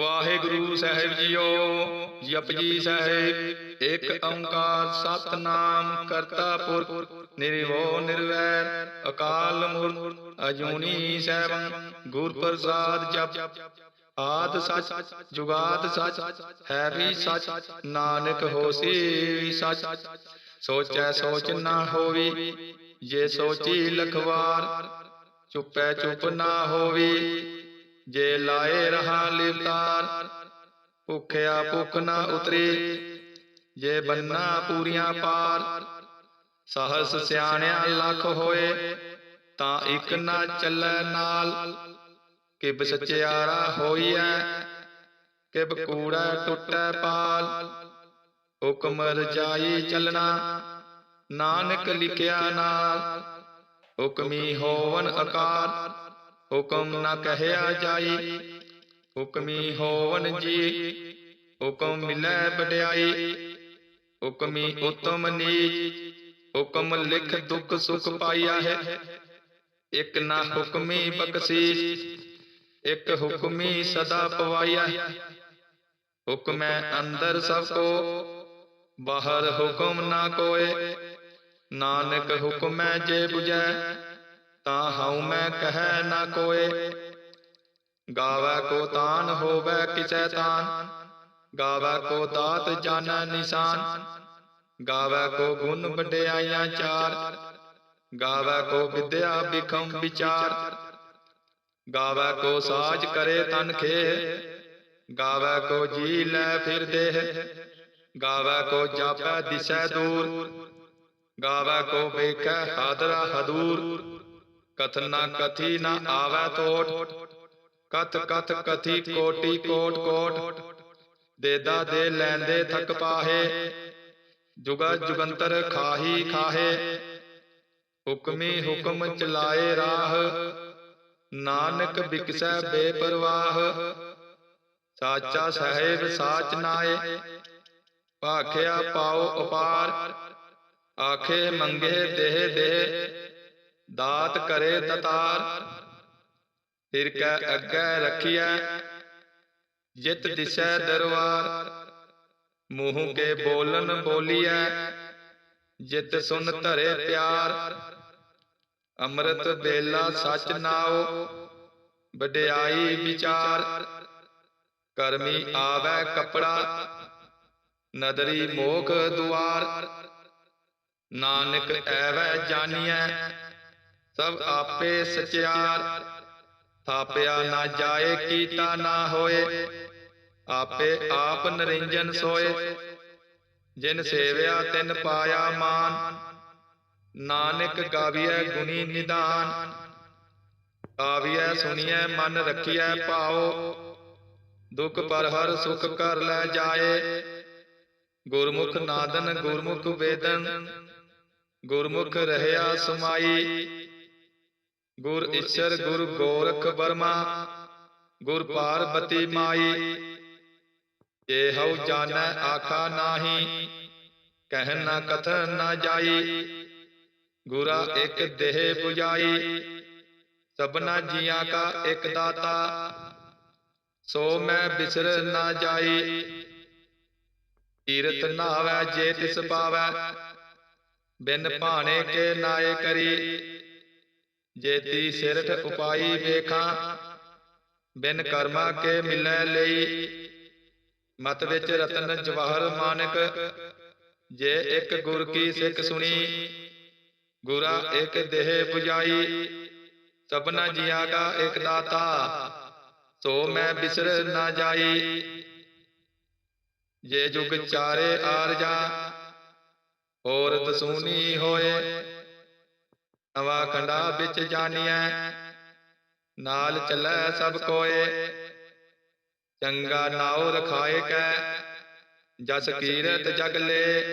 ਵਾਹਿਗੁਰੂ ਸਾਹਿਬ ਜੀਓ, ਜਪਜੀ ਸਾਹਿਬ, ਇੱਕ ਓੰਕਾਰ ਸਤਨਾਮ ਕਰਤਾ ਪੁਰਖ ਨਿਰਭਉ ਨਿਰਵੈਰ, ਅਕਾਲ ਮੂਰਤ ਅਜੂਨੀ ਸੈਭੰ, ਗੁਰ ਪ੍ਰਸਾਦ ਜਪ। ਆਦ ਸਚ, ਜੁਗਾਦ ਸਚ, ਹੈ ਵੀ ਸਚ, ਨਾਨਕ ਹੋਸੀ ਵੀ ਸਚ। ਸੋਚੈ ਸੋਚ ਨਾ ਹੋਵੀ, ਜੇ ਸੋਚੀ ਲਖਵਾਰ, ਚੁੱਪੈ ਚੁੱਪ ਨਾ ਹੋਵੀ। ਜੇ ਲਾਏ ਰਹਾ ਲਿਵਤਾਰ, ਭੁਖਿਆ ਭੁਖ ਨਾ ਉਤਰੀ। ਜੇ ਬੰਨਾ ਪੂਰੀਆਂ ਪਾਰ, ਸਹਸ ਸਿਆਣਿਆ ਲੱਖ ਹੋਏ, ਤਾਂ ਇੱਕ ਨਾ ਚੱਲੈ ਨਾਲ। ਕਿਬ ਸਚਿਆਰਾ ਹੋਈਐ, ਕਿਬ ਕੂੜਾ ਟੁੱਟੈ ਪਾਲ। ਹੁਕਮ ਰਜਾਈ ਚੱਲਣਾ, ਨਾਨਕ ਲਿਖਿਆ ਨਾਲ। ਹੁਕਮੀ ਹੋਵਨ ਅਕਾਰ ਹੁਕਮ ਨਾ ਕਹਿਆ ਜਾਈ, ਹੁਕਮੀ ਹੋਵਨ ਜੀ, ਹੁਕਮ ਮਿਲੈ ਵਡਿਆਈ, ਹੁਕਮੀ ਉਤਮ ਨੀਚ, ਹੁਕਮ ਲਿਖ ਦੁਖ ਸੁਖ ਪਾਈਆ ਹੈ। ਇਕ ਨਾ ਹੁਕਮੀ ਬਖਸ਼ੀਸ਼, ਇਕ ਹੁਕਮੀ ਸਦਾ ਪਵਾਇਆ ਹੈ। ਹੁਕਮੈ ਅੰਦਰ ਸਭ ਕੋ, ਬਾਹਰ ਹੁਕਮ ਨਾ ਕੋਏ, ਨਾਨਕ ਹੁਕਮੈ ਜੇ 부ਜੈ ਤਾਂ ਹਉ ਮੈਂ ਕਹੈ ਨਾ ਕੋਏ ਗਾਵੈ ਕੋ ਤਾਨ ਹੋਵੈ ਕਿਸੈ ਤਾਨ ਗਾਵੈ ਕੋ ਦਾਤ ਜਾਣੈ ਨਿਸ਼ਾਨ ਗਾਵੈ ਕੋ ਗੁਣ ਵਡਿਆਈਆਂ ਚਾਰ ਗਾਵੈ ਕੋ ਵਿਦਿਆ ਬਿਖਮ ਵਿਚਾਰ ਗਾਵੈ ਕੋ ਸਾਜ ਕਰੇ ਤਨ ਖੇ ਗਾਵੈ ਕੋ ਜੀ ਲੈ ਫਿਰ ਦੇਹ ਗਾਵੈ ਕੋ ਜਾਪੈ ਦਿਸੈ ਦੂਰ ਗਾਵੈ ਕੋ ਵੇਖੈ ਹਾਦਰਾ ਹਦੂਰ ਕਥਨਾ ਕਥੀ ਨਾ ਆਵੈ ਤੋਟ ਕਥ ਕਥ ਕਥੀ ਕੋਟੀ ਕੋਟ ਕੋਟ ਦੇਦਾ ਦੇ ਲੈਂਦੇ ਥਕ ਪਾਹੇ ਜੁਗਾ ਜੁਗੰਤਰ ਖਾਹੀ ਖਾਹੇ ਹੁਕਮੀ ਹੁਕਮ ਚਲਾਏ ਰਾਹ ਨਾਨਕ ਬਿਕਸੈ ਬੇਪਰਵਾਹ ਸਾਚਾ ਸਾਹਿਬ ਸਾਚ ਨਾਏ ਭਾਖਿਆ ਪਾਉ ਅਪਾਰ ਆਖੇ ਮੰਗੇ ਦੇਹ ਦੇਹ ਦਾਤ ਕਰੇ ਤਤਾਰ, ਫਿਰ ਕੈ ਅੱਗੇ ਰਖੀਐ, ਜਿਤ ਦਿਸੈ ਦਰਬਾਰ ਮੂੰਹ ਕੇ ਬੋਲਨ ਬੋਲੀਐ, ਜਿਤ ਸੁਨ ਧਰੇ ਪਿਆਰ। ਅੰਮ੍ਰਿਤ ਬੇਲਾ ਸਚ ਨਾਉ, ਵਡਿਆਈ ਵਿਚਾਰ। ਕਰਮੀ ਆਵੈ ਕਪੜਾ, ਨਦਰੀ ਮੋਖ ਦੁਆਰ। ਨਾਨਕ ਐਵੈ ਜਾਣੀਐ ਸਭ ਆਪੇ ਸਚਿਆਰ, ਥਾਪਿਆ ਨਾ ਜਾਏ, ਕੀਤਾ ਨਾ ਹੋਏ, ਆਪੇ ਆਪ ਨਰਿੰਜਨ ਸੋਏ। ਜਿਨ ਸੇਵਿਆ, ਤਿਨ ਪਾਇਆ ਮਾਨ, ਨਾਨਕ ਗਾਵੀਐ ਗੁਣੀ ਨਿਦਾਨ। ਆਵੀਐ ਸੁਣੀਐ, ਮਨ ਰਖੀਐ ਭਾਉ ਦੁਖ ਪਰ ਹਰ ਸੁਖ ਕਰ ਲੈ ਜਾਏ। ਗੁਰਮੁਖ ਨਾਦਨ, ਗੁਰਮੁਖ ਵੇਦਨ, ਗੁਰਮੁਖ ਰਹਿਆ ਸਮਾਈ। ਗੁਰ ਈਸ਼ਰ ਗੁਰ ਗੋਰਖ ਬਰਮਾ ਗੁਰ ਪਾਰਬਤੀ ਮਾਈ। ਇਹ ਹਉ ਜਾਣੈ ਆਖਾ ਨਾਹੀ ਕਹਿ ਨਾ ਕਥਨ ਨਾ ਜਾਈ। ਗੁਰਾ ਇੱਕ ਦੇਹ 부ਜਾਈ ਸਭਨਾ ਜੀਆਂ ਕਾ ਇੱਕ ਦਾਤਾ। ਸੋ ਮੈਂ ਬਿਸਰ ਨਾ ਜਾਈ। ਕੀਰਤ ਨਾਵੈ ਜੇ ਤਿਸ ਪਾਵੈ। ਬਿਨ ਭਾਣੇ ਕੇ ਨਾਏ ਕਰੀ। ਜੇਤੀ ਸਿਰਠ ਉਪਾਈ ਵੇਖਾਂ ਬਿਨ ਕਰਮਾ ਕੇ ਮਿਲੈ ਲਈ ਮਤ ਵਿੱਚ ਰਤਨ ਜਵਾਹਰ ਮਾਨਕ। ਜੇ ਇੱਕ ਗੁਰ ਕੀ ਸਿੱਖ ਸੁਣੀ ਗੁਰਾ ਇੱਕ ਦੇਹ 부ਜਾਈ ਸਭਨਾ ਜੀਆਂ ਕਾ ਇੱਕ ਦਾਤਾ। ਸੋ ਮੈਂ ਬਿਸਰ ਨਾ ਜਾਈ। ਜੇ ਜੁਗ ਚਾਰੇ ਆਰਜਾ ਹੋਰ ਤਸੂਨੀ ਹੋਏ। ਨਵਾ ਖੰਡਾ ਵਿੱਚ ਜਾਣੀਐ, ਨਾਲ ਚੱਲੈ ਸਭ ਕੋਏ। ਚੰਗਾ ਨਾਉ ਰਖਾਏ ਕੈ, ਜਸ ਕੀਰਤ ਜਗ ਲੇ।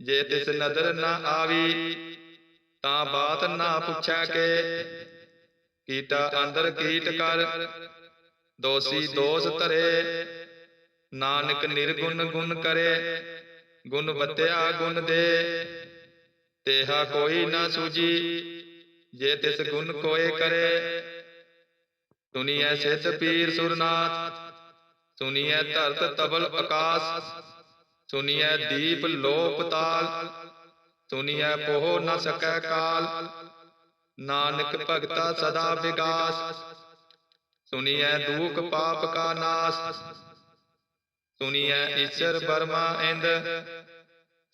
ਜੇ ਤਿਸ ਨਦਰ ਨਾ ਆਵੀ, ਤਾਂ ਬਾਤ ਨਾ ਪੁੱਛੈ ਕੇ। ਕੀਟਾ ਅੰਦਰ ਕੀਟ ਕਰ, ਦੋਸੀ ਦੋਸ ਧਰੇ। ਨਾਨਕ ਨਿਰਗੁਣ ਗੁਣ ਕਰੇ, ਗੁਣ ਬਤਿਆ ਗੁਣ ਦੇ। ਤੇਹਾ ਕੋਈ ਨਾ ਸੂਜੀ ਜੇ ਤਿਸ ਗੁਣ ਕੋਏ ਕਰੇ। ਦੁਨੀਐ ਸਿਧ ਪੀਰ ਸੁਰਨਾਥ। ਸੁਨੀਐ ਧਰਤ ਤਬਲ ਆਕਾਸ ਸੁਨੀਐ ਦੀਪ ਲੋਪ ਤਾਲ। ਸੁਨੀਐ ਪੋਹ ਨ ਸਕੈ ਕਾਲ। ਨਾਨਕ ਭਗਤਾ ਸਦਾ ਵਿਗਾਸ। ਸੁਨੀਐ ਦੂਖ ਪਾਪ ਕਾ ਨਾਸ। ਸੁਨੀਐ ਈਸ਼ਰ ਬਰਮਾ ਇੰਦ।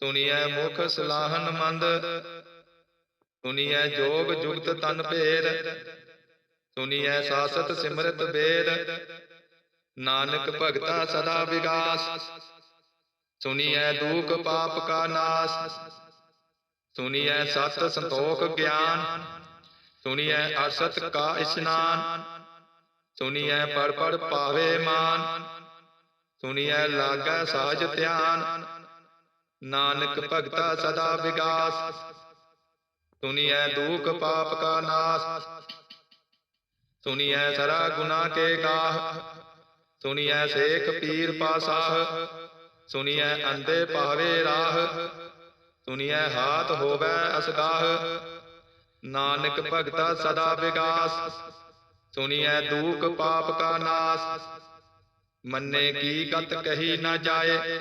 ਸੁਨੀਐ ਮੁਖ ਸਲਾਹਨ ਮੰਦ। ਸੁਨੀਐ ਜੋਗ ਜੁਗਤ ਤਨ ਭੇਦ ਸੁਨੀਐ ਸਾਸਤ ਸਿਮਰਤ ਵੇਦ ਨਾਨਕ ਭਗਤਾ ਸਦਾ ਵਿਗਾਸ। ਸੁਨੀਐ ਦੂਖ ਪਾਪ ਕਾ ਨਾਸ। ਸੁਨੀਐ ਸਤ ਸੰਤੋਖ ਗਿਆਨ। ਸੁਨੀਐ ਅਸਤ ਕਾ ਇਸ਼ਨਾਨ। ਸੁਨੀਐ ਪੜ ਪੜ ਪਾਵੇ ਮਾਨ। ਸੁਨੀਐ ਲਾਗੈ ਸਾਜ ਧਿਆਨ। ਨਾਨਕ ਭਗਤਾ ਸਦਾ ਵਿਗਾਸ। ਸੁਨੀਐ ਦੂਖ ਪਾਪ ਕਾ ਨਾਸ। ਸੁਨੀਐ ਸਰਾ ਗੁਨਾ ਕੇ ਗਾਹ। ਸੁਨੀਐ ਸੇਖ ਪੀਰ ਪਾਸਾਹ। ਸੁਨੀਐ ਅੰਦੇ ਪਾਵੇ ਰਾਹ। ਸੁਨੀਐ ਹਾਥ ਹੋਵੇ ਅਸਗਾਹ। ਨਾਨਕ ਭਗਤਾ ਸਦਾ ਵਿਗਾਸ। ਸੁਨੀਐ ਦੂਖ ਪਾਪ ਕਾ ਨਾਸ। ਮੰਨੇ ਕੀ ਗਤ ਕਹੀ ਨਾ ਜਾਏ।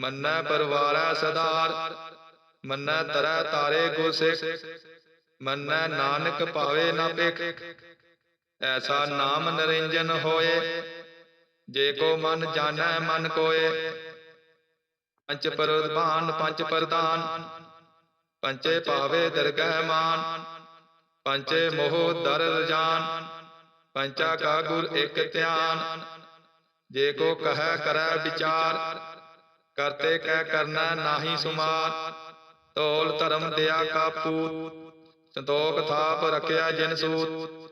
ਮੰਨੈ ਪਰਵਾਰੈ ਸਦਾਰ, ਮੰਨੈ ਤਰੈ ਤਾਰੇ ਗੁਰ ਸਿੱਖ, ਮੰਨੈ ਨਾਨਕ ਭਾਵੇ ਨਾ ਭਿਖ। ਐਸਾ ਨਾਮ ਨਿਰੰਜਨ ਹੋਏ, ਜੇ ਕੋ ਮਨ ਜਾਣੈ ਮਨ ਕੋਏ। ਪੰਚ ਪ੍ਰਧਾਨ ਪੰਚ ਪ੍ਰਧਾਨ, ਪੰਚੇ ਭਾਵੇ ਦਰਗਹਿ ਮਾਨ, ਪੰਚੇ ਮੋਹ ਦਰ ਰਜਾਨ ਪੰਚਾ ਕਾ ਗੁਰ ਇਕ ਧਿਆਨ। ਜੇ ਕੋ ਕਹੈ ਕਰੈ ਵਿਚਾਰ ਕਰਤੇ ਕਹਿ ਕਰਨਾ ਨਾਹੀ ਸੁਮਾਰ ਤੋਲ ਧਰਮ ਦਿਆ ਕਾਪੂ ਸੰਤੋਖ ਥਾਪ ਰਖਿਆ ਜਿਨ ਸੂਤ।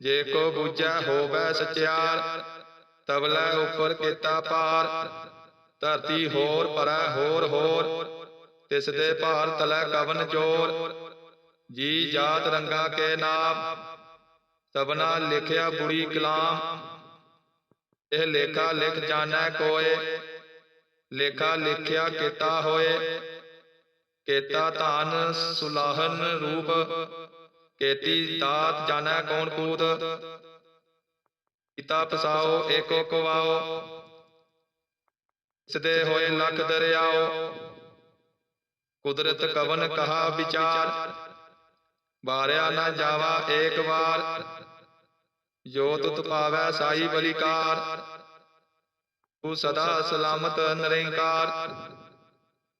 ਜੇ ਕੋ ਬੂਝੈ ਹੋਵੈ ਸਚਿਆਰ ਤਬਲੇ ਉਪਰ ਕੀਤਾ ਪਾਰ ਧਰਤੀ ਹੋਰ ਪਰੈ ਹੋਰ ਹੋਰ, ਤਿਸ ਦੇ ਭਾਰ ਤਲੈ ਕਵਨ ਜੋਰ ਜੀ ਜਾਤ ਰੰਗਾ ਕੇ ਨਾਮ, ਸਭਨਾ ਲਿਖਿਆ ਬੁਰੀ ਕਲਾਮ। ਇਹ ਲੇਖਾ ਲਿਖ ਜਾਣੈ ਕੋਏ। ਲੇਖਾ ਲਿਖਿਆ ਕੀਤਾ ਹੋਏ। ਕੇਤਾ ਧਾਨ ਸੁਲਾਹਨ ਰੂਪ। ਕੇਤੀ ਦਾਤ ਜਾਣੈ ਕੌਣ ਕੂਤ। ਪਿਤਾ ਪਸਾਓ ਏਕੋ ਕਵਾਓ ਸਦੇ ਹੋਏ ਲਖ ਦਰਿਆਓ। ਕੁਦਰਤ ਕਵਨ ਕਹਾ ਵਿਚਾਰ। ਬਾਰਿਆ ਨਾ ਜਾਵਾ ਏਕ ਵਾਰ। ਜੋ ਤੁਤ ਪਾਵੈ ਸਾਈ ਬਲਿਕਾਰ। ਤੂੰ ਸਦਾ ਸਲਾਮਤ ਨਿਰੰਕਾਰ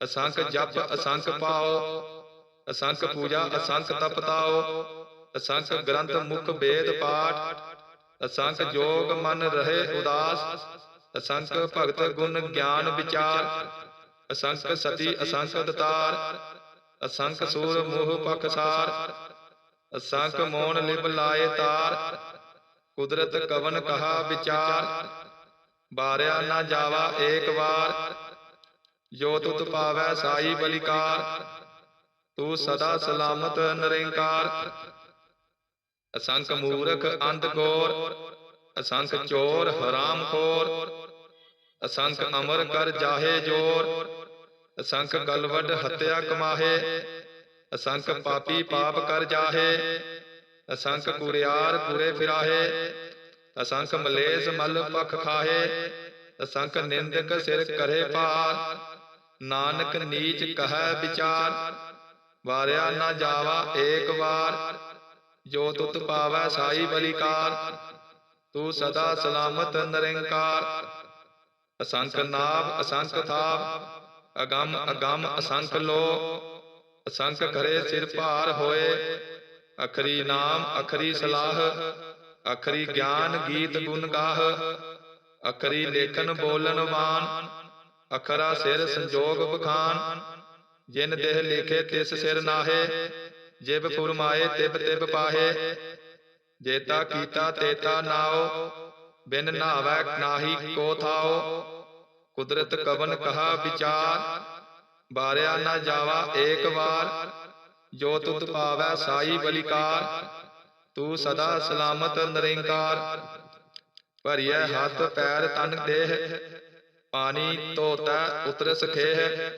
ਅਸੰਖ ਜਪ ਅਸੰਖ ਪਾਓ ਅਸੰਖ ਪੂਜਾ ਅਸੰਖ ਤਪ ਤਾਓ ਅਸੰਖ ਗ੍ਰੰਥ ਮੁਖ ਵੇਦ ਪਾਠ ਅਸੰਖ ਜੋਗ ਮਨ ਰਹੇ ਉਦਾਸ ਅਸੰਖ ਭਗਤ ਗੁਣ ਗਿਆਨ ਵਿਚਾਰ ਅਸੰਖ ਸਤੀ ਅਸੰਖ ਦਤਾਰ ਅਸੰਖ ਸੂਰ ਮੋਹ ਪਖਸਾਰ ਅਸੰਖ ਮੋਨ ਲਿਬ ਲਾਏ ਤਾਰ ਕੁਦਰਤ ਕਵਨ ਕਹਾ ਵਿਚਾਰ ਬਾਰਿਆ ਨਾ ਜਾਵਾ ਏਕ ਵਾਰ। ਜੋ ਤੁਤ ਪਾਵੈ ਸਾਈ ਬਲਿਕਾਰ, ਤੂੰ ਸਦਾ ਸਲਾਮਤ ਨਿਰੰਕਾਰ। ਅਸੰਖ ਮੂਰਖ ਅੰਧ ਗੋਰ ਅਸੰਖ ਚੋਰ ਹਰਾਮ ਖੋਰ। ਅਸੰਖ ਅਮਰ ਕਰ ਜਾਹੇ ਜੋਰ, ਅਸੰਖ ਗਲਵਡ ਹਤਿਆ ਕਮਾਹੇ। ਅਸੰਖ ਪਾਪੀ ਪਾਪ ਕਰ ਜਾਹੇ, ਅਸੰਖ ਕੁਰਿਆਰ ਕੁਰੇ ਫਿਰਾਹੇ। ਅਸੰਖ ਮਲੇਸ ਮਲ ਪਖ ਖਾਹੇ ਅਸੰਖ ਨਿੰਦਕ ਸਿਰ ਕਰੇ ਪਾਰ। ਨਾਨਕ ਨੀਚ ਕਹੈ ਵਿਚਾਰ। ਵਾਰਿਆ ਨਾ ਜਾਵਾ ਏਕ ਵਾਰ। ਜੋ ਤੁਤ ਪਾਵੈ ਸਾਈ ਬਲਿਕਾਰ ਤੂੰ ਸਦਾ ਸਲਾਮਤ ਨਿਰੰਕਾਰ। ਅਸੰਖ ਨਾਭ ਅਸੰਖ ਥਾਪ ਅਗੰਮ ਅਗੰਮ ਅਸੰਖ ਲੋ ਅਸੰਖ ਕਰੇ ਸਿਰ ਭਾਰ ਹੋਏ। ਅਖਰੀ ਨਾਮ ਅਖਰੀ ਸਲਾਹ। ਅਖਰੀ ਗਿਆਨ ਗੀਤ ਗੁਣ ਗਾਹ। ਅਖਰੀ ਲੇਖਨ ਬੋਲਨ ਵਾਨ ਅਖਰਾ ਸਿਰ ਸੰਜੋਗ ਬਖਾਨ। ਜਿਨ ਦੇਹ ਲਿਖੇ ਤਿਸ ਸਿਰ ਨਾਹੇ। ਜਿਬ ਫੁਰਮਾਏ ਤਿਬ ਤਿਬ ਪਾਹੇ। ਜੇਤਾ ਕੀਤਾ ਤੇਤਾ ਨਾਉ। ਬਿਨ ਨਾਵੈ ਨਾਹੀ ਕੋ ਥਾਉ। ਕੁਦਰਤ ਕਵਨ ਕਹਾ ਵਿਚਾਰ। ਬਾਰਿਆ ਨਾ ਜਾਵਾ ਏਕ ਵਾਰ। ਜੋ ਤੁਤ ਪਾਵੈ ਸਾਈ ਬਲਿਕਾਰ। ਤੂੰ ਸਦਾ ਸਲਾਮਤ ਨਿਰੰਕਾਰ। ਭਰੀਐ ਹੱਥ ਪੈਰ ਤਨ ਦੇਹ। ਪਾਣੀ ਧੋਤਾ ਉਤਰਸ ਖੇਹ।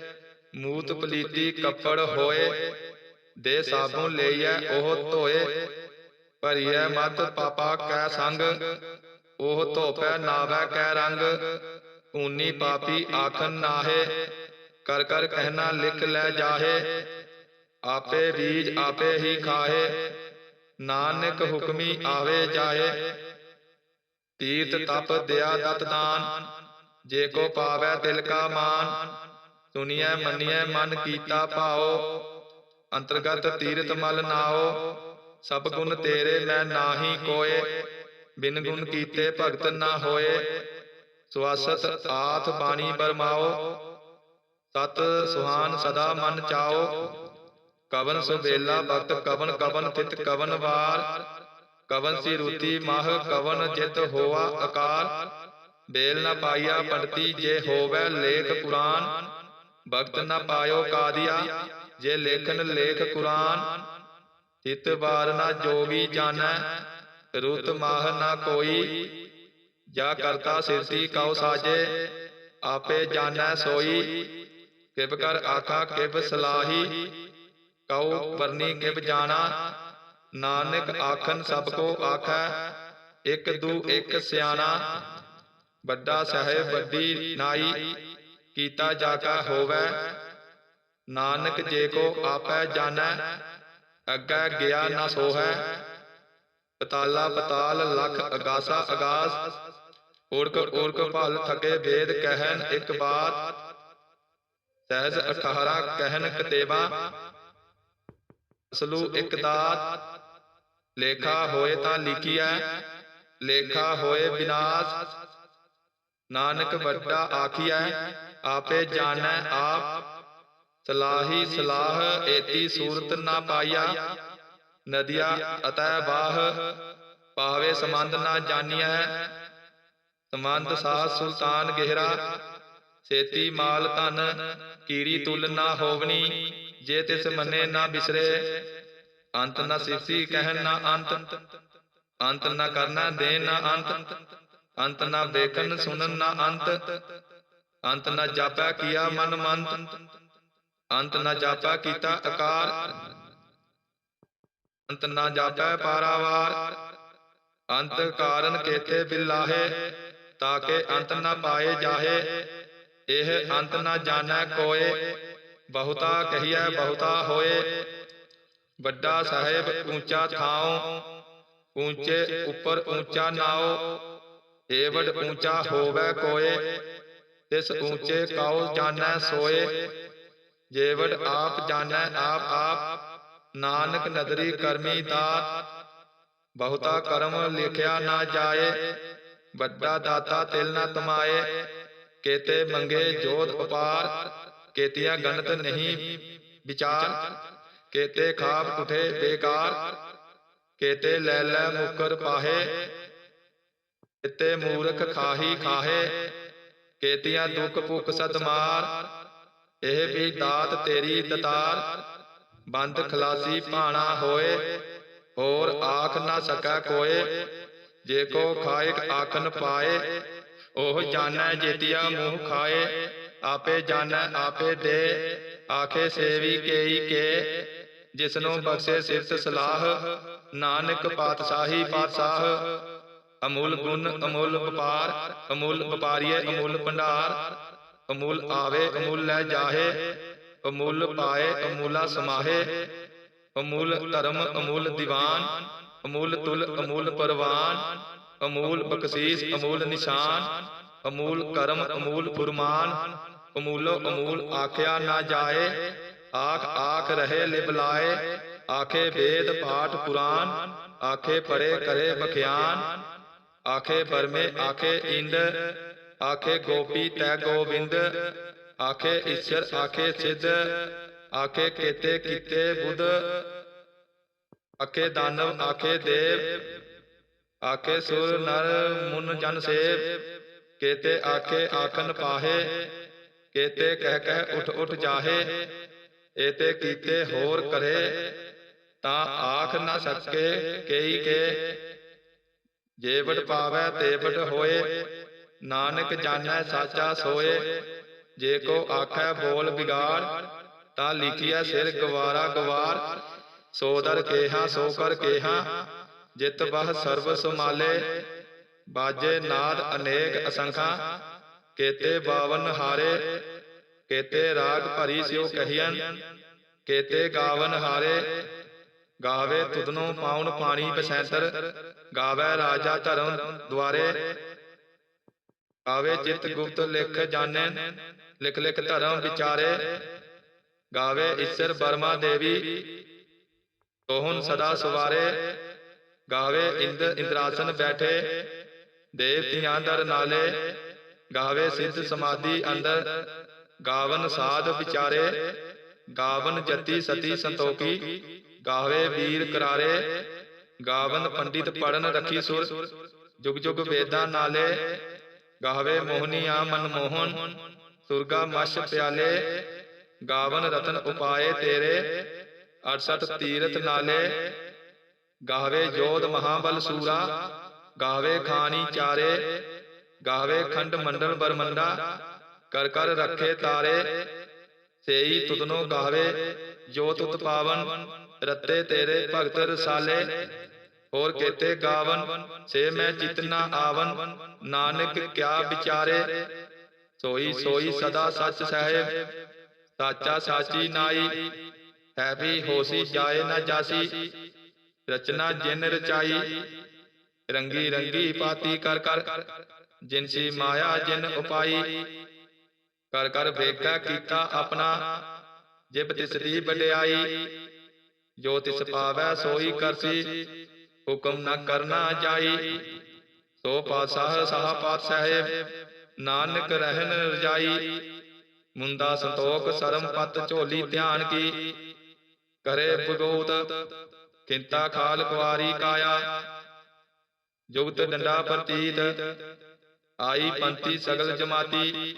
ਮੂਤ ਪਲੀਤੀ ਕੱਪੜ ਹੋਏ। ਦੇ ਸਾਬੂ ਲਈਐ ਉਹ ਧੋਏ। ਭਰੀਐ ਮਤ ਪਾਪਾ ਕੈ ਸੰਗ। ਉਹ ਧੋਪੈ ਨਾਵੈ ਕੈ ਰੰਗ। ਊਨੀ ਪਾਪੀ ਆਖਨ ਨਾਹੇ। ਕਰ ਕਰ ਕਹਿਣਾ ਲਿਖ ਲੈ ਜਾਹੇ। ਆਪੇ ਬੀਜ ਆਪੇ ਹੀ ਖਾਹੇ। ਨਾਨਕ ਹੁਕਮੀ ਆਵੇ ਜਾਏ। ਤੀਰਤ ਤਪ ਦਿਆ ਦਤ ਦਾਨ ਜੇ ਕੋ ਪਾਵੈ ਤਿਲ ਕਾ ਮਾਨ। ਸੁਨੀਐ ਮੰਨੀਐ ਮਨ ਕੀਤਾ ਭਾਓ ਅੰਤਰਗਤ ਤੀਰਤ ਮਲ ਨਾਓ ਸਭ ਗੁਣ ਤੇਰੇ ਮੈਂ ਨਾਹੀ ਕੋਏ, ਬਿਨ ਗੁਣ ਕੀਤੇ ਭਗਤ ਨਾ ਹੋਏ। ਸਵਾਸਤ ਆਥ ਬਾਣੀ ਬਰਮਾਓ ਤਤ ਸੁਹਾਨ ਸਦਾ ਮਨ ਚਾਓ ਕਵਨ ਸੁਬੇਲਾ ਭਗਤ ਕਵਨ ਕਵਨ ਤਿਤ ਕਵਨ ਵਾਰ। ਕਵਨ ਸੀ ਰੂਤੀ ਮਾਹ ਕਵਨ ਜਿਤ ਹੋਆ ਆਕਾਰ ਬੇਲ ਨ ਪਾਈਆ ਪੰਡਤੀ ਜੇ ਹੋਵੇ ਲੇਖ ਕੁਰਾਨ। ਭਗਤ ਨਾ ਪਾਇਓ ਕਾਦੀਆ ਜੇ ਲੇਖਨ ਲੇਖ ਕੁਰਾਨ। ਹਿਤ ਵਾਰ ਨ ਜੋਗੀ ਜਾਣੈ, ਰੁਤ ਮਾਹ ਨਾ ਕੋਈ। ਜਾ ਕਰਤਾ ਸਿਰਤੀ ਕਉ ਸਾਜੇ, ਆਪੇ ਜਾਣੈ ਸੋਈ। ਕਿਪ ਕਰ ਆਖਾ ਕਿਪ ਸਲਾਹੀ। ਕਉ ਵਰਨੀ ਕਿਬ ਜਾਣਾ? ਨਾਨਕ ਆਖਨ ਸਭ ਕੋ ਆਖੈ, ਇਕ ਦੂ ਇਕ ਸਿਆਣਾ। ਵੱਡਾ ਸਾਹਿਬ ਵੱਡੀ ਨਾਈ, ਕੀਤਾ ਜਾ ਹੋਵੇ। ਨਾਨਕ ਜੇ ਕੋ ਆਪੈ ਜਾਣੈ, ਅੱਗੇ ਗਿਆ ਨਾ ਸੋਹੈ। ਪਤਾਲਾ ਪਤਾਲ ਲਖ ਅਗਾਸਾ ਅਗਾਸ ਓਰਕ ਓਰਕ ਭਲ ਥਕੇ ਵੇਦ ਕਹਿਨ ਇੱਕ ਬਾਤ। ਸਹਿਜ 18 ਕਹਿਨ ਕਤੇਵਾ ਅਸਲੂ ਇੱਕ ਦਾਤ ਲੇਖਾ ਹੋਏ ਤਾਂ ਲਿਖੀਐ ਲੇਖਾ ਹੋਏ ਵਿਨਾਸ਼ ਨਾਨਕ ਵੱਡਾ ਆਖੀਐ ਆਪੇ ਜਾਣੈ ਆਪ। ਸਲਾਹੀ ਸਲਾਹ ਏਤੀ ਸੂਰਤ ਨਾ ਪਾਈਆ ਨਦੀਆ ਅਤੈ ਬਾਹ ਪਾਵੇ ਸੰਬੰਧ ਨਾ ਜਾਣੀਐ। ਸੰਬੰਧ ਸਾਹ ਸੁਲਤਾਨ ਗਹਿਰਾ। ਸੇਤੀ ਮਾਲ ਧਨ ਕੀੜੀ ਤੁਲ ਨਾ ਹੋਵਣੀ। ਜੇ ਤਿਸ ਮੰਨੇ ਨਾ ਬਿਸਰੇ ਅੰਤ ਨਾ ਸਿਫਤੀ ਕਹਿਣ ਨਾ ਅੰਤ ਅੰਤ ਨਾ ਕਰਨਾ ਦੇ ਨਾ ਅੰਤ ਅੰਤ ਨਾ ਵੇਖਣ ਸੁਣਨ ਨਾ ਅੰਤ ਅੰਤ ਨਾ ਜਾਪੈ ਕੀਆ ਮਨ ਮੰਤ ਅੰਤ ਨਾ ਜਾਪੈ ਕੀਤਾ ਆਕਾਰ ਅੰਤ ਨਾ ਜਾਪੈ ਪਾਰਾਵਾਰ ਅੰਤ ਕਾਰਨ ਕੇਤੇ ਬਿਲਾਹੇ ਤਾਕੇ ਅੰਤ ਨਾ ਪਾਏ ਜਾਹੇ ਇਹ ਅੰਤ ਨਾ ਜਾਣੈ ਕੋਏ ਬਹੁਤਾ ਕਹੀਐ ਬਹੁਤਾ ਹੋਏ। ਵੱਡਾ ਸਾਹਿਬ ਉੱਚਾ ਥਾਉ। ਉੱਚੇ ਉੱਪਰ ਉੱਚਾ ਨਾਉ। ਏਵਡ ਉੱਚਾ ਹੋਵੇ ਕੋਏ। ਤਿਸ ਉੱਚੇ ਕਾਉ ਜਾਣੈ ਸੋਏ। ਜੇਵਡ ਆਪ ਜਾਣੈ ਆਪ ਆਪ। ਨਾਨਕ ਨਦਰੀ ਕਰਮੀ ਦਾਤ। ਬਹੁਤਾ ਕਰਮ ਲਿਖਿਆ ਨਾ ਜਾਏ। ਵੱਡਾ ਦਾਤਾ ਤਿਲ ਨਾ ਤਮਾਏ। ਕੇਤੇ ਮੰਗੇ ਜੋਤ ਉਪਾਰ। ਕੇਤੀਆਂ ਗਣਤ ਨਹੀਂ ਵਿਚਾਰ ਕੇਤੇ ਖਾਪ ਉਠੇ ਬੇਕਾਰ ਕੇਤੇ ਲੈ ਲੈ ਮੁਕਰ ਪਾਹੇ ਕੇਤੇ ਮੂਰਖ ਖਾਹੀ ਖਾਹੇ ਕੇਤੀਆਂ ਦੁੱਖ ਭੁੱਖ ਸਤ ਮਾਰ ਇਹ ਵੀ ਦਾਤ ਤੇਰੀ ਦਤਾਰ। ਬੰਦ ਖਲਾਸੀ ਭਾਣਾ ਹੋਏ ਹੋਰ ਆਖ ਨਾ ਸਕੈ ਕੋਏ। ਜੇ ਕੋ ਖਾਇਕ ਆਖਨ ਪਾਏ ਉਹ ਜਾਣੈ ਜੇਤੀਆ ਮੂੰਹ ਖਾਏ। ਆਪੇ ਜਾਣੈ ਆਪੇ ਦੇ ਆਖੇ ਸੇਵੀ ਕੇਈ ਕੇ ਜਿਸਨੂੰ ਬਖਸ਼ੇ ਸਿਫਤ ਸਲਾਹ ਨਾਨਕ ਪਾਤਸ਼ਾਹੀ ਪਾਤਸ਼ਾਹ ਅਮੁੱਲ ਗੁਣ ਅਮੁੱਲ ਵਪਾਰ ਅਮੁੱਲ ਵਪਾਰੀਏ ਅਮੁੱਲ ਭੰਡਾਰ ਅਮੁੱਲ ਆਵੇ ਅਮੁੱਲ ਲੈ ਜਾਹੇ ਅਮੁੱਲ ਪਾਏ ਅਮੁੱਲਾ ਸਮਾਹੇ ਅਮੁੱਲ ਧਰਮ ਅਮੁੱਲ ਦੀਵਾਨ ਅਮੁੱਲ ਤੁਲ ਅਮੁੱਲ ਪਰਵਾਨ ਅਮੂਲ ਬਖਸ਼ੀਸ ਅਮੂਲ ਨਿਸ਼ਾਨ ਅਮੂਲ ਕਰਮ ਅਮੂਲ ਫੁਰਮਾਨ ਅਮੂਲੋ ਅਮੂਲ ਆਖਿਆ ਨਾ ਜਾਏ ਆਖ ਆਖ ਰਹੇ ਲਿਬਲਾਏ ਆਖੇ ਵੇਦ ਪਾਠ ਪੁਰਾਨ ਆਖੇ ਪੜੇ ਕਰੇ ਬਖਿਆਨ ਆਖੇ ਬਰਮੇ ਆਖੇ ਇੰਦ ਆਖੇ ਗੋਪੀ ਤੈ ਗੋਬਿੰਦ ਆਖੇ ਈਸ਼ਰ ਆਖੇ ਸਿੱਧ ਆਖੇ ਕੇਤੇ ਕੀਤੇ ਬੁੱਧ ਆਖੇ ਦਾਨਵ ਆਖੇ ਦੇਵ ਆਖੇ ਸੁਰ ਨਰ ਮੁਨ ਜਨ ਸੇਵ ਕੇਤੇ ਆਖੇ ਆਖਨ ਪਾਹੇ ਕੇਤੇ ਕਹਿ ਕਹਿ ਉਠ ਉਠ ਜਾਹੇ ਏਤੇ ਕੀਤੇ ਹੋਰ ਕਰੇ ਤਾਂ ਆਖ ਨਾ ਸਕੇ ਕਈ ਕੇ। ਜੇਵੜ ਪਾਵੈ ਤੇਵੜ ਹੋਏ ਨਾਨਕ ਜਾਣੈ ਸਾਚਾ ਸੋਏ। ਜੇ ਕੋ ਆਖੈ ਬੋਲ ਬਿਗਾੜ ਤਾਂ ਲਿਖਿਆ ਸਿਰ ਗਵਾਰਾ ਗਵਾਰ ਸੋ ਦਰ ਕੇਹਾ ਸੋ ਕਰ ਕੇਹਾ ਜਿਤ ਬਹ ਸਰਬ ਸੁਮਾਲੇ ਬਾਜੇ ਨਾਦ ਅਨੇਕ ਅਸੰਖਾ। ਕੇਤੇ ਬਾਵਨ ਹਾਰੇ, ਕੇਤੇ ਰਾਗ ਭਰੀ ਸਿਓ ਕਹੀਨ ਕੇਤੇ ਗਾਵਨ ਹਾਰੇ, ਗਾਵੇ ਤੁਧਨੋ ਪਾਉਣ ਪਾਣੀ ਬਸੈਂਤਰ ਗਾਵੇ ਰਾਜਾ ਧਰਮ ਦੁਆਰੇ। ਗਾਵੇ ਚਿਤ ਗੁਪਤ ਲਿਖ ਜਾਣੈ, ਲਿਖ ਲਿਖ ਧਰਮ ਵਿਚਾਰੇ। ਗਾਵੇ ਈਸ਼ਰ ਬਰਮਾ ਦੇਵੀ, ਤੋਹਨ ਸਦਾ ਸਵਾਰੇ। ਗਾਵੇ ਇੰਦ ਇੰਦਰਾਸਨ ਬੈਠੇ ਦੇਵਤਿਆਂ ਦਰ ਨਾਲੇ। ਗਾਵੇ ਸਿੱਧ ਸਮਾਧੀ ਅੰਦਰ, ਗਾਵਨ ਸਾਧ ਵਿਚਾਰੇ, ਗਾਵਨ ਜਤੀ ਸਤੀ ਸੰਤੋਖੀ, ਗਾਵੇ ਵੀਰ ਕਰਾਰੇ, ਗਾਵਨ ਪੰਡਿਤ ਪੜਨ ਰਖੀ ਸੁਰ, ਜੁਗ ਜੁਗ ਵੇਦਾਂ ਨਾਲੇ, ਗਾਵੇ ਮੋਹਨੀਆ ਮਨ ਮੋਹਨ, ਸੁਰਗਾ ਮਛ ਪਿਆਲੇ, ਗਾਵਨ ਰਤਨ ਉਪਾਏ ਤੇਰੇ 68 ਤੀਰਥ ਨਾਲੇ, ਗਾਵੇ ਜੋਧ ਮਹਾਬਲ ਸੂਰਾ, ਗਾਵੇ ਖਾਨੀ ਚਾਰੇ ਗਾਵੇ ਖੰਡ ਮੰਡਲ ਬਰਮੰਡਾ ਕਰ ਕਰ ਰੱਖੇ ਤਾਰੇ ਸੇਈ ਤੁਧਨੋ ਗਾਵੇ ਜੋ ਤੁਤ ਪਾਵਨ ਰੱਤੇ ਤੇਰੇ ਭਗਤ ਰਸਾਲੇ ਹੋਰ ਕੇਤੇ ਗਾਵਨ ਸੇ ਮੈਂ ਚਿਤ ਨਾ ਆਵਨ ਨਾਨਕ ਕਿਆ ਵਿਚਾਰੇ? ਸੋਈ ਸੋਈ ਸਦਾ ਸੱਚ ਸਾਹਿਬ ਸਾਚਾ ਸਾਚੀ ਨਾਈ ਹੈ ਵੀ ਹੋਸੀ ਜਾਏ ਨਾ ਜਾਸੀ ਰਚਨਾ ਜਿਨ ਰਚਾਈ ਰੰਗੀ ਰੰਗੀ ਪਾਤੀ ਕਰ ਕਰ ਜਿਨਸੀ ਮਾਇਆ ਜਿਨ ਉਪਾਈ। ਕਰ ਕਰ ਵੇਖਾ ਕੀਤਾ ਆਪਣਾ। ਜਿਬ ਤਿਸ ਦੀ ਵਡਿਆਈ ਜੋ ਤਿਸ ਪਾਵੈ ਸੋਈ ਕਰਸੀ। ਹੁਕਮ ਨਾ ਕਰਨਾ ਜਾਈ। ਸੋ ਪਾਤਸ਼ਾਹ ਸਾਹ ਪਾਤ ਸਾਹਿਬ ਨਾਨਕ ਰਹਿਨ ਰਜਾਈ ਮੁੰਦਾ ਸੰਤੋਖ ਸਰਮ ਪਤ ਝੋਲੀ ਧਿਆਨ ਕੀ। ਕਰੇ ਭਗਉਤ ਕਿੰਤਾ ਖਾਲ ਕੁਆਰੀ ਕਾਇਆ। ਜੁਗਤ ਡੰਡਾ ਪ੍ਰਤੀਤ। ਆਈ ਪੰਥੀ ਸਗਲ ਜਮਾਤੀ,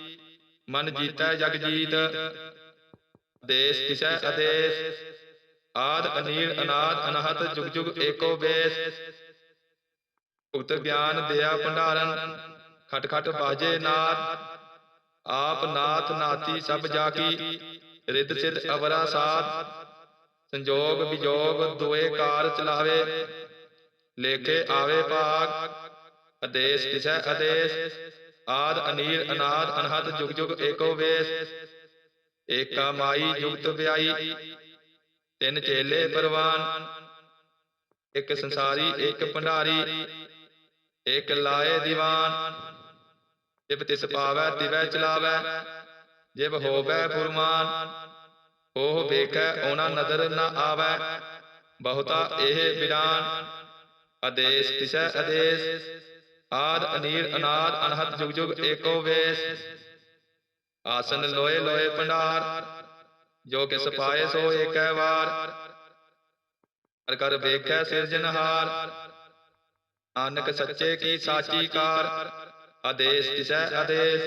ਮਨ ਜੀਤੈ ਜਗ ਜੀਤ। ਦੇਸ ਕਿਸੈ ਆਦੇਸ ਆਦ ਅਨੀਲ ਅਨਾਦ ਅਨਹਤ ਜੁਗ ਜੁਗ ਏਕੋ ਬੇਸ। ਭੁਗਤ ਗਿਆਨ ਦਿਆ ਭੰਡਾਰਨ, ਖਟ ਖਟ ਬਾਜੇ ਨਾਦ। ਆਪ ਨਾਥ ਨਾਤੀ ਸਭ ਜਾ ਕੀ ਰਿੱਧ ਸਿੱਧ ਅਵਰਾ ਸਾਧ ਸੰਜੋਗ ਵਿਜੋਗ ਦੁਏ ਕਾਰ ਚਲਾਵੇ, ਲੇਖੇ ਆਵੇ ਭਾਗ। ਆਦੇਸ਼ ਕਿਸੈ ਆਦੇਸ਼ ਆਦ ਅਨੀਲ ਅਨਾਦ ਅਨਹਤ ਜੁਗ ਜੁਗ, ਏਕੋ ਵੇਸ। ਏਕਾ ਮਾਈ ਜੁਗਤ ਵਿਆਈ। ਤਿੰਨ ਚੇਲੇ ਪਰਵਾਨ। ਇੱਕ ਸੰਸਾਰੀ, ਇੱਕ ਭੰਡਾਰੀ। ਇੱਕ ਲਾਏ ਦੀਵਾਨ। ਜਿਬ ਤਿਸ ਪਾਵੈ, ਤਿਵੈ ਚਲਾਵੈ। ਜਿਬ ਹੋਵੈ ਫੁਰਮਾਨ। ਉਹ ਵੇਖੈ, ਉਹਨਾਂ ਨਦਰ ਨਾ ਆਵੈ। ਬਹੁਤਾ ਇਹ ਬਿਰਾਨ। ਆਦੇਸ਼ ਤਿਸੈ ਆਦੇਸ਼ ਆਦ ਅਨੀਲ ਅਨਾਦ ਅਨਹਤ ਜੁਗ ਜੁਗ ਏਕੋ ਵੇਸ ਆਸਨ ਲੋਏ ਲੋਏ ਭੰਡਾਰ ਜੋ ਕਿਸ ਪਾਏ ਸੋ ਏਕੈ ਵਾਰ ਕਰ ਕਰ ਵੇਖੈ ਸਿਰਜਨਹਾਰ ਨਾਨਕ ਸੱਚੇ ਕੀ ਸਾਚੀ ਕਾਰ ਆਦੇਸ਼ ਤਿਸੈ ਆਦੇਸ਼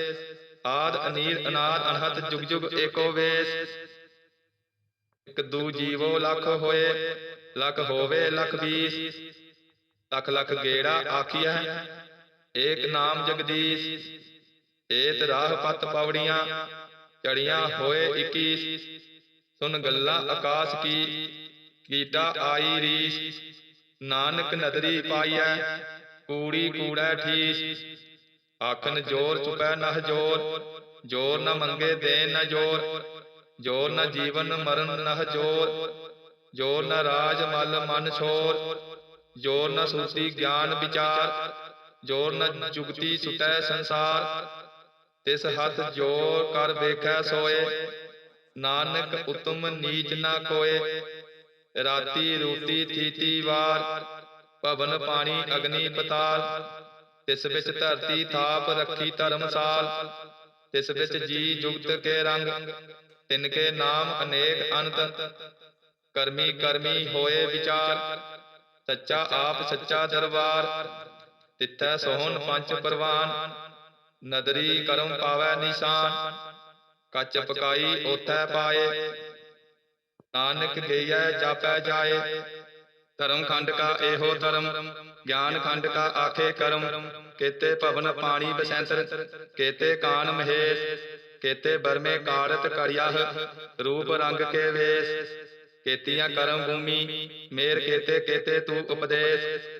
ਆਦ ਅਨੀਲ ਅਨਾਦ ਅਨਹਤ ਜੁਗ ਜੁਗ ਏਕੋ ਵੇਸ ਇਕ ਦੂ ਜੀਵੋ ਲੱਖ ਹੋਏ ਲੱਖ ਹੋਵੇ ਲੱਖ ਵੀਸ ਲੱਖ ਲੱਖ ਗੇੜਾ ਆਖੀਐ ਏਕ ਨਾਮ ਜਗਦੀਸ਼, ਏਤ ਰਾਹ ਪਤ ਪਵੜੀਆਂ ਚੜੀਆਂ ਹੋਏ 21 ਸੁਨ ਗੱਲਾਂ ਆਕਾਸ਼ ਕੀ, ਕੀਟਾ ਆਈ ਰੀਸ। ਨਾਨਕ ਨਦਰੀ ਪਾਈਐ, ਕੂੜੀ ਕੂੜੈ ਠੀਸ। ਆਖਨ ਜੋਰ ਚੁਪੈ ਨਹ ਜੋਰ ਜੋਰ ਨ ਮੰਗੇ ਦੇ ਨ ਜੋਰ ਜੋਰ ਨ ਜੀਵਨ ਮਰਨ ਨਹ ਜੋਰ ਜੋਰ ਨ ਰਾਜ ਮਲ ਮਨ ਛੋਰ, ਜੋਰ ਨ ਸੁਰਤੀ ਗਿਆਨ ਵਿਚਾਰ। ਜੋਰ ਨ ਜੁਗਤੀ ਸੁਟੈ ਸੰਸਾਰ, ਤਿਸ ਹੱਥ ਜੋਰ ਕਰ ਵੇਖੈ ਸੋਏ। ਨਾਨਕ ਉਤਮ ਨੀਚ ਨਾ ਕੋਏ ਰਾਤੀ ਰੂਤੀ ਥੀਤੀ ਵਾਰ, ਭਵਨ ਪਾਣੀ ਅਗਨੀ ਪਤਾਲ। ਤਿਸ ਵਿੱਚ ਧਰਤੀ ਥਾਪ ਰੱਖੀ ਧਰਮਸਾਲ। ਤਿਸ ਵਿੱਚ ਜੀ ਜੁਗਤ ਕੇ ਰੰਗ, ਤਿਨ ਕੇ ਨਾਮ ਅਨੇਕ ਅਨੰਤ ਕਰਮੀ ਕਰਮੀ ਹੋਏ ਵਿਚਾਰ, ਸੱਚਾ ਆਪ ਸੱਚਾ ਦਰਬਾਰ। ਤਿੱਥੈ ਸੋਹਣ ਪੰਜ ਪਰਵਾਨ। ਨਦਰੀ ਕਰਮ ਪਾਵੈ ਨਿਸ਼ਾਨ। ਕੱਚ ਪਕਾਈ ਓਥੈ ਪਾਏ। ਨਾਨਕ ਗਈਐ ਜਾਪੈ ਜਾਏ। ਧਰਮ ਖੰਡ ਕਾ ਇਹੋ ਧਰਮ। ਗਿਆਨ ਖੰਡ ਕਾ ਆਖੇ ਕਰਮ। ਕੇਤੇ ਭਵਨ ਪਾਣੀ ਬਸੰਤਰ। ਕੇਤੇ ਕਾਨ ਮਹੇਸ਼। ਕੇਤੇ ਬਰਮੇ ਕਾੜਤ ਕੜਿਆਹ ਰੂਪ ਰੰਗ ਕੇ ਵੇਸ। ਕੇਤੀਆਂ ਕਰਮ ਭੂਮੀ। ਮੇਰ ਕੇਤੇ ਕੇਤੇ ਤੂੰ ਉਪਦੇਸ਼।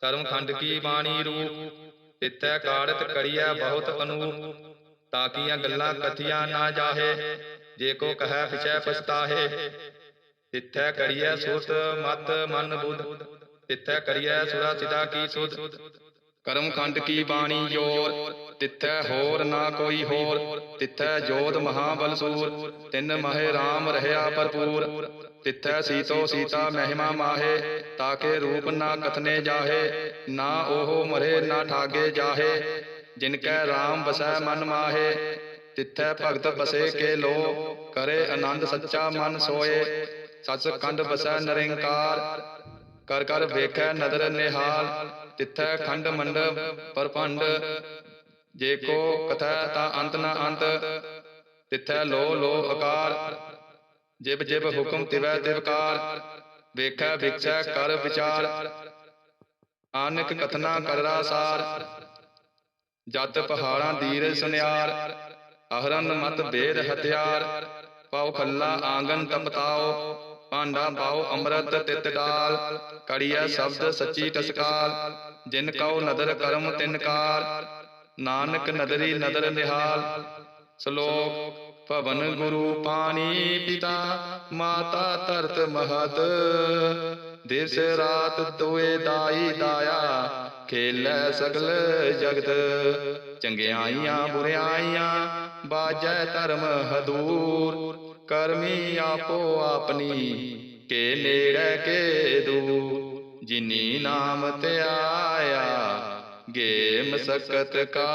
ਧਰਮ ਖੰਡ ਕੀ ਬਾਣੀ ਰੂਪ? ਤਿੱਥੈ ਕਾੜਤ ਕੜੀਐ ਬਹੁਤ ਅਨੂਪ ਤਾਕੀਆਂ ਗੱਲਾਂ ਕਥੀਆਂ ਨਾ ਜਾਹੇ? ਜੇ ਕੋ ਕਹੈ ਪਿਛੈ ਪਛਤਾਹੇ ਤਿੱਥੈ ਕਰੀਐ ਸੁਰਤ ਮਤ ਮਨ ਬੁੱਧ। ਤਿੱਥੈ ਕਰੀਐ ਸੁਰਾ ਸਿਦਾ ਕੀ ਸੁਧ। ਕਰਮ ਖੰਡ ਕੀ ਬਾਣੀ ਜੋਰ? ਤਿੱਥੈ ਹੋਰ ਨਾ ਕੋਈ ਹੋਰ? ਤਿੱਥੈ ਜੋਤ ਮਹਾਬਲ ਸੂਰ ਤਿੰਨ ਮਹਿ RAM ਰਹਿਆ ਭਰਪੂਰ? ਤਿੱਥੈ ਸੀਤੋ ਸੀਤਾ ਮਹਿਮਾ ਮਾਹੇ ਤਾਕੇ ਰੂਪ ਨਾ ਕਥਨੇ ਜਾਹੇ ਨਾ ਉਹ ਮਰੇ ਨਾ ਠਾਗੇ ਜਾਹੇ। ਜਿਨ ਕੈ RAM ਬਸੈ ਮਨ ਮਾਹੇ ਤਿੱਥੈ ਭਗਤ ਬਸੇ ਕੇ ਲੋ ਕਰੇ ਆਨੰਦ ਸੱਚਾ ਮਨ ਸੋਏ ਸੱਚ ਬਸੈ ਨਿਰੰਕਾਰ ਕਰ ਕਰ ਵੇਖੈ ਨਦਰ ਨਿਹਾਲ ਤਿੱਥੈ ਖੰਡ ਮੰਡ ਪਰਪੰਡ ਜੇ ਕੋ ਕਥੈ ਤਾ ਅੰਤ ਨਾ ਅੰਤ ਤਿੱਥੈ ਲੋ ਲੋ ਆਕਾਰ ਜਿਬ ਜਿਬ ਹੁਕਮ ਤਿਵੈ ਤਿਵਕਾਰ ਵੇਖੈ ਵਿਖਸੈ ਕਰ ਵਿਚਾਰ। ਆਨਕ ਕਥਨਾ ਕਰਰਾ ਸਾਰ। ਜਤ ਪਹਾੜਾਂ ਦੀਰ ਸੁਨਿਆਰ ਅਹਰਨ ਮਤ ਬੇਦ ਹਥਿਆਰ। ਪਾਉ ਖੱਲਾ ਆਂਗਨ ਤਪਤਾਓ ਭਾਂਡਾ ਪਾਉ ਅੰਮ੍ਰਿਤ ਤਿਤ ਡਾਲ। ਕੜੀਐ ਸ਼ਬਦ ਸੱਚੀ ਟਸਕਾਲ ਜਿਨ ਕਉ ਨਦਰ ਕਰਮ ਤਿਨ ਕਾਰ ਨਾਨਕ ਨਦਰੀ ਨਦਰ ਨਿਹਾਲ। ਸ਼ਲੋਕ ਭਵਨ ਗੁਰੂ ਪਾਣੀ ਪਿਤਾ, ਮਾਤਾ ਧਰਤ ਮਹਤ। ਦਿਸ ਰਾਤ ਦੋਏ ਦਾਈ ਦਾਇਆ, ਖੇਲੈ ਸਗਲ ਜਗਤ। ਚੰਗਿਆਈਆਂ, ਬੁਰਿਆਈਆਂ, ਬਾਜੈ ਧਰਮ ਹਦੂਰ। ਕਰਮੀ ਆਪੋ ਆਪਣੀ, ਕੇ ਨੇੜੇ ਕੇ ਦੂਰ। ਜਿਨੀ ਨਾਮ ਤੇ ਆਇਆ ਗੇ ਮਸਕਤ ਕਾ।